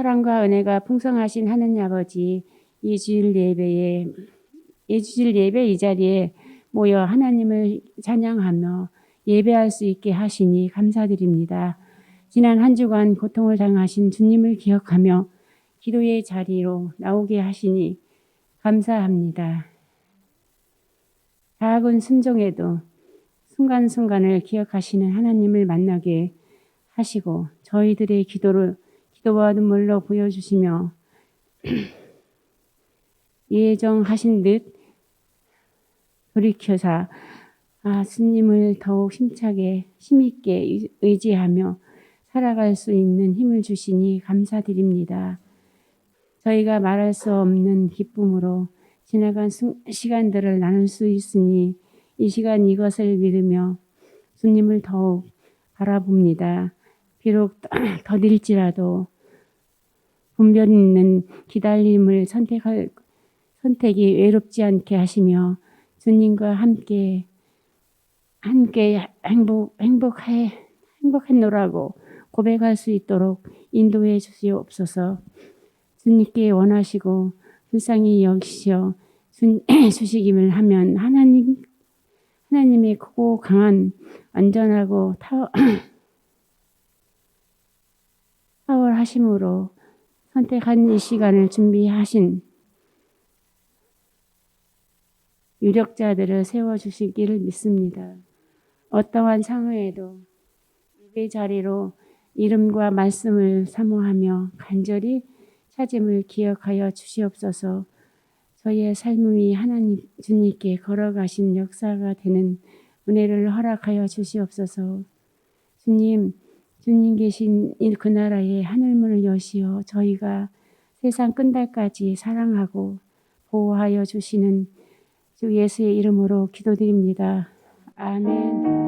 사랑과 은혜가 풍성하신 하느님 아버지 이 주일 예배에 이 주일 예배 이 자리에 모여 하나님을 찬양하며 예배할 수 있게 하시니 감사드립니다. 지난 한 주간 고통을 당하신 주님을 기억하며 기도의 자리로 나오게 하시니 감사합니다. 작은 순종에도 순간순간을 기억하시는 하나님을 만나게 하시고 저희들의 기도를 기도와 눈물로 보여주시며 예정하신 듯 돌이켜사 아, 주님을 더욱 힘차게 힘있게 의지하며 살아갈 수 있는 힘을 주시니 감사드립니다. 저희가 말할 수 없는 기쁨으로 지나간 시간들을 나눌 수 있으니 이 시간 이것을 믿으며 주님을 더욱 바라봅니다. 비록 더딜지라도 분별 있는 기다림을 선택할 선택이 외롭지 않게 하시며 주님과 함께 함께 행복 행복해 행복했노라고 고백할 수 있도록 인도해 주시옵소서. 주님께 원하시고 불쌍히 여기시어 주시기를 하면 하나님 하나님의 크고 강한 안전하고 타, 탁월하심으로 선택한 이 시간을 준비하신 유력자들을 세워주시기를 믿습니다. 어떠한 상황에도 예배 자리로 이름과 말씀을 사모하며 간절히 찾음을 기억하여 주시옵소서 저희의 삶이 하나님 주님께 걸어가신 역사가 되는 은혜를 허락하여 주시옵소서 주님 주님 계신 그 나라의 하늘문을 여시어 저희가 세상 끝날까지 사랑하고 보호하여 주시는 주 예수의 이름으로 기도드립니다. 아멘.